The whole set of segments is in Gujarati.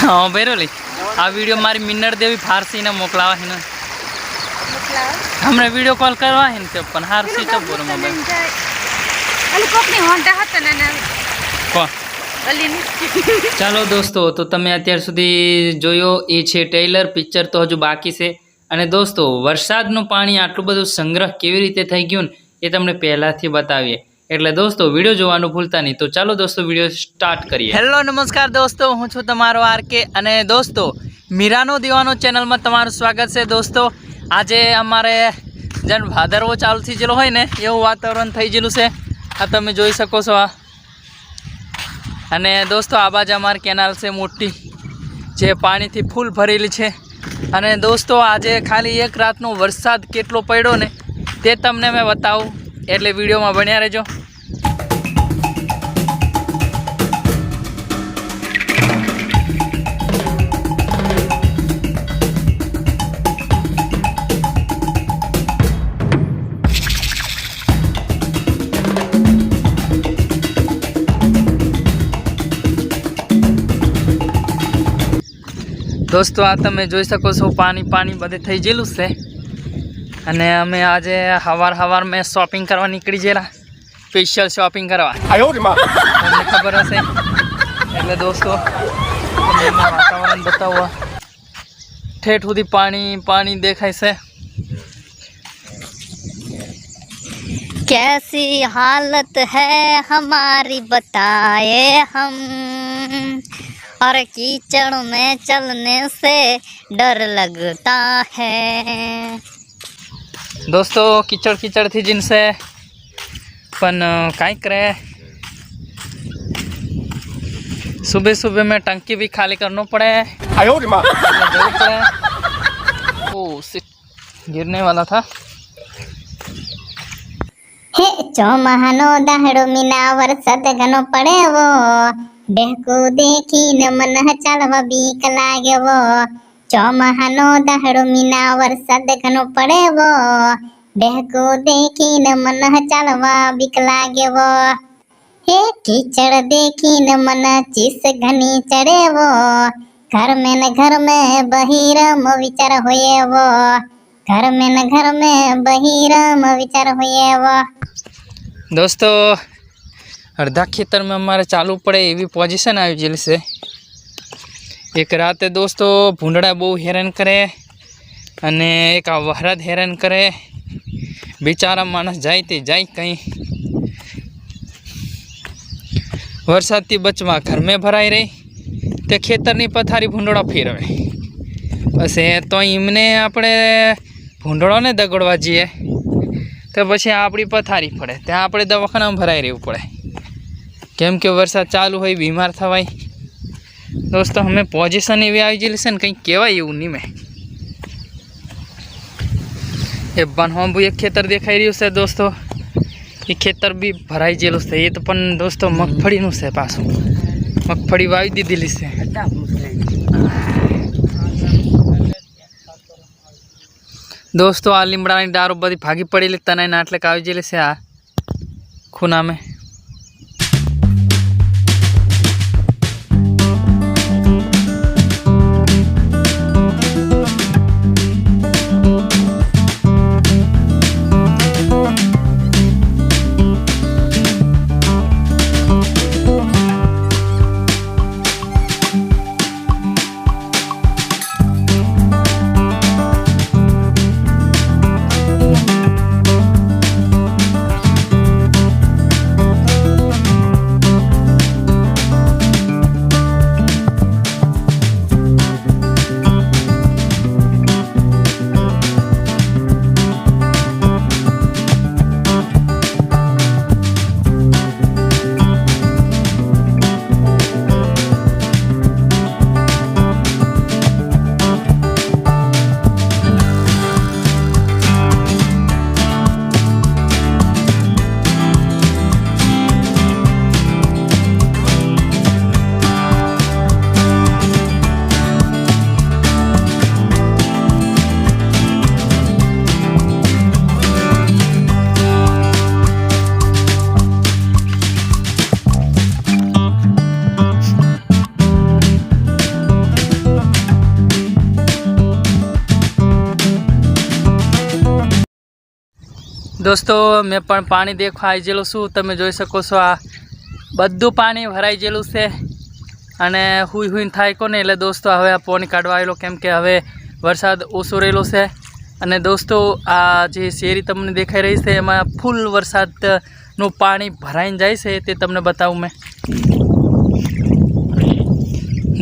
હા બેરોલી. આ વીડિયો મારી મિન્નર દેવી ફારસીને મોકલાવા છે ને હમણાં વીડિયો કોલ કરવા છે ને તે પણ હારસી તો બોલો મોબાઈલ ચાલો દોસ્તો તો તમે અત્યાર સુધી જોયો એ છે ટેલર પિક્ચર તો હજુ બાકી છે. અને દોસ્તો વરસાદનું પાણી આટલું બધું સંગ્રહ કેવી રીતે થઈ ગયું ને એ તમને પહેલાંથી બતાવીએ. એટલે દોસ્તો, વીડિયો જોવાનું ભૂલતા નહીં. તો ચાલો દોસ્તો, વીડિયો સ્ટાર્ટ કરીએ. હેલો, નમસ્કાર દોસ્તો, હું છું તમારો આરકે. અને દોસ્તો, મીરાનો દીવાનો ચેનલમાં તમારું સ્વાગત છે દોસ્તો. આજે અમારે જેમ ભાદરવો ચાલુ થઈ ગયેલો હોય ને, એવું વાતાવરણ થઈ ગયેલું છે. આ તમે જોઈ શકો છો આ. અને દોસ્તો, આ બાજુ અમારી કેનાલ છે મોટી, જે પાણીથી ફૂલ ભરેલી છે. અને દોસ્તો, આજે ખાલી એક રાતનો વરસાદ કેટલો પડ્યો ને, તે તમને મેં બતાવું. એટલે વિડીયોમાં ભણ્યા રહેજો. દોસ્તો, આ તમે જોઈ શકો છો પાણી પાણી બધે થઈ ગયેલું છે. અને અમે આજે હવાર હવાર મેં શોપિંગ કરવા નીકળી ગયેલા. સ્પેશિયલ શોપિંગ કરવા. તમને ખબર હશે? એટલે દોસ્તો વાતાવરણ બતાવો. ઠેઠ સુધી પાણી પાણી દેખાય છે. કેસી હાલત है हमारी बताए हम और कीचड़ में चलने से डर लगता है दोस्तों कीचड़ कीचड़ थी जिनसे। पन કાંઈક करे। सुबह सुबह में टंकी भी खाली करना पड़े। आयो ओ गिरने वाला था। हे चो महानो दहड़ो मिना वरसद गनो पड़े वो बेहको देखी न मन चलवा बीक लागे वो ચોમહાનો દાહડો મીના વરસાદ ઘણો પડેવો બેહકો દેખીને મન ચાલવા બીક લાગેવો હે કીચડ દેખીને મન ચીસ ઘણી ચડેવો ઘર મે ને ઘર મે બહિરમ વિચાર હોયેવો ઘર મે ને ઘર મે બહિરમ વિચાર હોયેવો દોસ્તો અડધા ખેતરમાં અમારે ચાલવું પડે એવી પોઝિશન આવી છે એક રાતે દોસ્તો ભૂંડડા બહુ હેરાન કરે અને એક આ વહરાદ હેરાન કરે. બિચારા માણસ જાય તે જાય કંઈ. વરસાદથી બચવા ઘરમાં ભરાઈ રહી તે ખેતરની પથારી ભૂંડળો ફેરવે. એ તો એમને આપણે ભૂંડળોને દગડવા જઈએ. તો પછી આપણી પથારી પડે. ત્યાં આપણે દવાખાનામાં ભરાઈ રહેવું પડે. કેમ કે વરસાદ ચાલુ હોય, બીમાર થવાય. દોસ્તો, અમે પોઝિશન એવી આવી ગયેલી છે ને કંઈક કહેવાય એવું નહીં મેં. એ બનવાબુ એક ખેતર દેખાઈ રહ્યું છે દોસ્તો. એ ખેતર બી ભરાઈ ગયેલું છે. એ તો પણ દોસ્તો મગફળીનું છે પાછું. મગફળી વાવી દીધેલી છે. દોસ્તો, આ લીમડાની ડારો બધી ભાગી પડેલી તને આટલે આવી ગયેલી છે આ ખૂનામે. દોસ્તો, મેં પણ પાણી દેખવા આવી ગયેલું છું. તમે જોઈ શકો છો આ બધું પાણી ભરાઈ ગયેલું છે. અને હુઈ હુઈને થાય કોને? એટલે દોસ્તો, હવે આ પોણી કાઢવા આવેલો, કેમ કે હવે વરસાદ ઓછો રહેલો છે. અને દોસ્તો, આ જે શેરી તમને દેખાઈ રહી છે, એમાં ફૂલ વરસાદનું પાણી ભરાઈને જાય છે, તે તમને બતાવું મેં.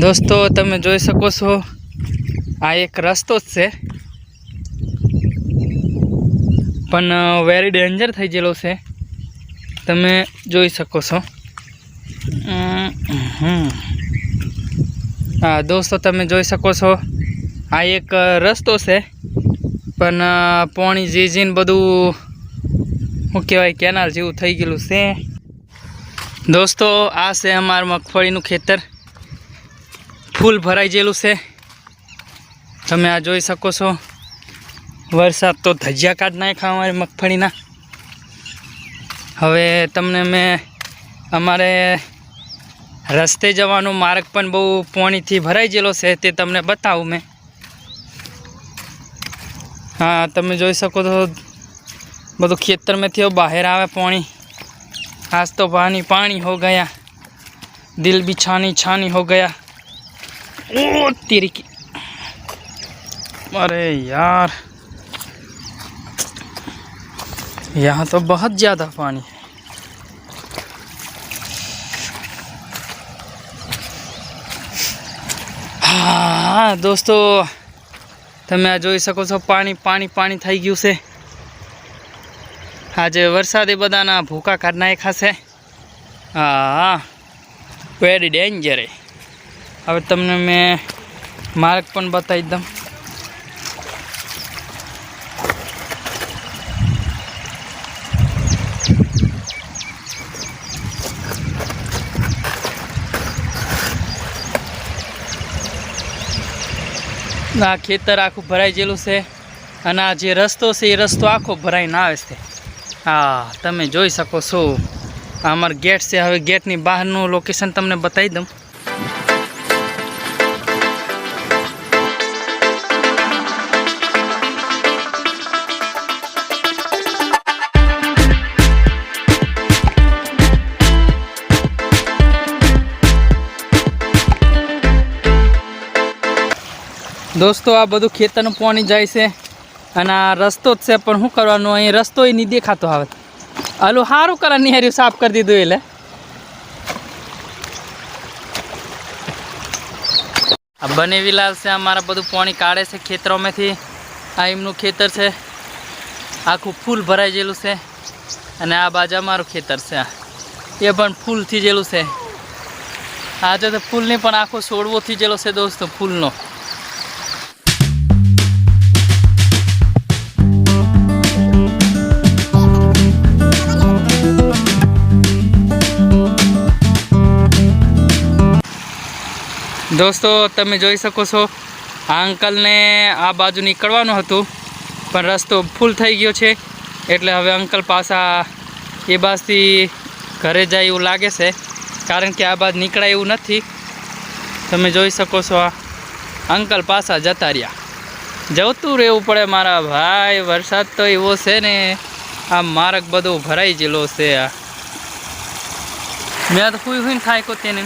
દોસ્તો, તમે જોઈ શકો છો, આ એક રસ્તો જ છે. પણ વેરી ડેન્જર થઈ ગયેલો છે. તમે જોઈ શકો છો. હા, દોસ્તો, તમે જોઈ શકો છો. આ એક રસ્તો છે. પણ પોણી પાણી જી બધું શું કહેવાય, કેનાલ જેવું થઈ ગયેલું છે. દોસ્તો, આ છે અમારું મગફળીનું ખેતર. ફૂલ ભરાઈ ગયેલું છે. તમે આ જોઈ શકો છો. વરસાદ તો ધજિયા કાઢ નાખ્યા અમારી મગફળીના. હવે તમને મેં અમારે રસ્તે જવાનો માર્ગ પણ બહુ પોણીથી ભરાઈ ગયેલો છે તે તમને બતાવું મેં. હા, તમે જોઈ શકો તો બધું ખેતરમાંથી બહાર આવે પાણી. આજ તો પાણી પાણી હો ગયા. દિલ બી છાની છાની હો ગયા. ઓ અરે યાર. यहाँ तो बहुत ज़्यादा पानी है હા દોસ્તો તમે આ જોઈ શકો છો પાણી પાણી પાણી થઈ ગયું છે આજે વરસાદે બધાના ભૂકા કાઢ નાખ્યા છે હા વેરી ડેન્જર હવે તમને મેં માર્ગ પણ બતાવી દઉં આ ખેતર આખું ભરાઈ ગયેલું છે અને આ જે રસ્તો છે, એ રસ્તો આખો ભરાઈને આવે છે. હા, તમે જોઈ શકો છો. અમારો ગેટ છે, હવે ગેટની બહારનું લોકેશન તમને બતાવી દઉં. દોસ્તો, આ બધું ખેતરનું પાણી જાય છે અને આ રસ્તો જ છે, પણ શું કરવાનું? અહીં રસ્તો એ નહીં દેખાતો આવે હાલું સારું કરે નિહાર્યું, સાફ કરી દીધું એટલે. આ બનેવીલાલ છે, અમારા બધું પાણી કાઢે છે ખેતરોમાંથી. આ એમનું ખેતર છે. આખું ફૂલ ભરાઈ ગયેલું છે અને આ બાજુ અમારું ખેતર છે. એ પણ ફૂલથી ગયેલું છે. આજે તો ફૂલની પણ આખો છોડવો થઈ ગયેલો છે દોસ્તો, ફૂલનો. દોસ્તો, તમે જોઈ શકો છો, આ અંકલને આ બાજુ નીકળવાનું હતું, પણ રસ્તો ફૂલ થઈ ગયો છે, એટલે હવે અંકલ પાછા એ બાજથી ઘરે જાય એવું લાગે છે, કારણ કે આ બાજુ નીકળાય એવું નથી. તમે જોઈ શકો છો આ અંકલ પાછા જતા રહ્યા. જવતું રહેવું પડે મારા ભાઈ, વરસાદ તો એવો છે ને, આ માર્ગ બધો ભરાઈ ગયેલો છે આ. મેં તો હુઈ હુઈને થાય કો તેને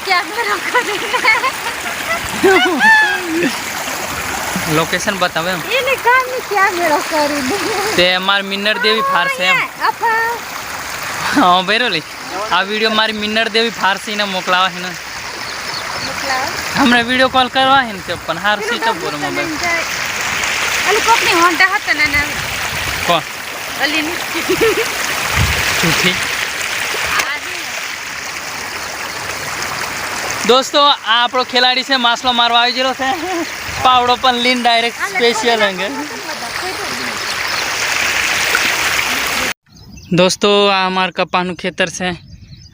Que a melhor લોકેશન બતાવે એમ Ele come que a melhor querido. તે અમારી મિન્નર દેવી ફારસે એમ? હા બરોલી આ વીડિયો મારી મિન્નર દેવી ફારસીને મોકલાવા છે ને હમણાં વીડિયો કોલ કરવા હે ને તે પણ હારસી તો બોલો મોબાઈલ na. કોણ Ali ni. જૂઠી દોસ્તો આ આપણો ખેલાડી છે માસલો મારવા આવી ગયેલો છે પાવડો પણ લીન ડાયરેક્ટ સ્પેશિયલ અંગે દોસ્તો આ અમારા કપાનું ખેતર છે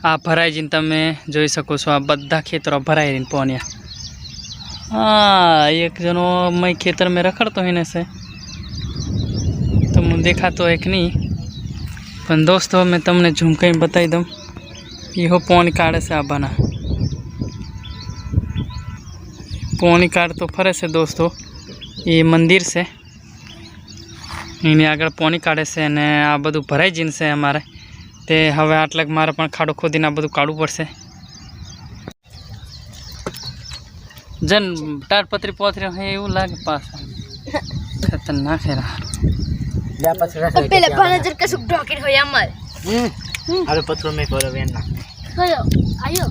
આ ભરાઈ જઈને તમે જોઈ શકો છો આ બધા ખેતરો ભરાઈ રહીને પોન્યા હા એક જણો મય ખેતર મેં રખડતો હોય ને છે દેખાતો એક નહીં. પણ દોસ્તો મેં તમને ઝુમકાઈ બતાવી દઉં. એહો પોણી કાઢે છે આબાના પોણી કાઢતો ફરે છે દોસ્તો. એ મંદિર છે. એની આગળ પોણી કાઢે છે અને આ બધું ભરાઈ જઈને છે અમારે. તે હવે આટલાક મારે પણ ખાડો ખોદીને આ બધું કાઢવું પડશે. જન ટાટપત્રી પોતરી હોય એવું લાગે પાછા. ખતરનાક હેરા પેલે ભણજર કશું ઢોકીને હોય અમાર હવે પથરો મેં કરો વેન ના કયો આયો.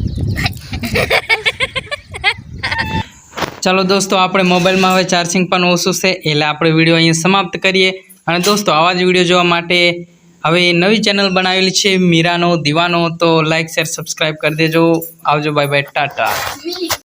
ચાલો દોસ્તો આપણે મોબાઈલમાં હવે ચાર્જિંગ પણ ઓછું છે એટલે આપણે વીડિયો અહીંયા સમાપ્ત કરીએ. અને દોસ્તો આવા જ વીડિયો જોવા માટે હવે નવી ચેનલ બનાવેલી છે મીરાનો દીવાનો તો લાઇક શેર સબસ્ક્રાઈબ કરી દેજો. આવજો બાય બાય ટાટા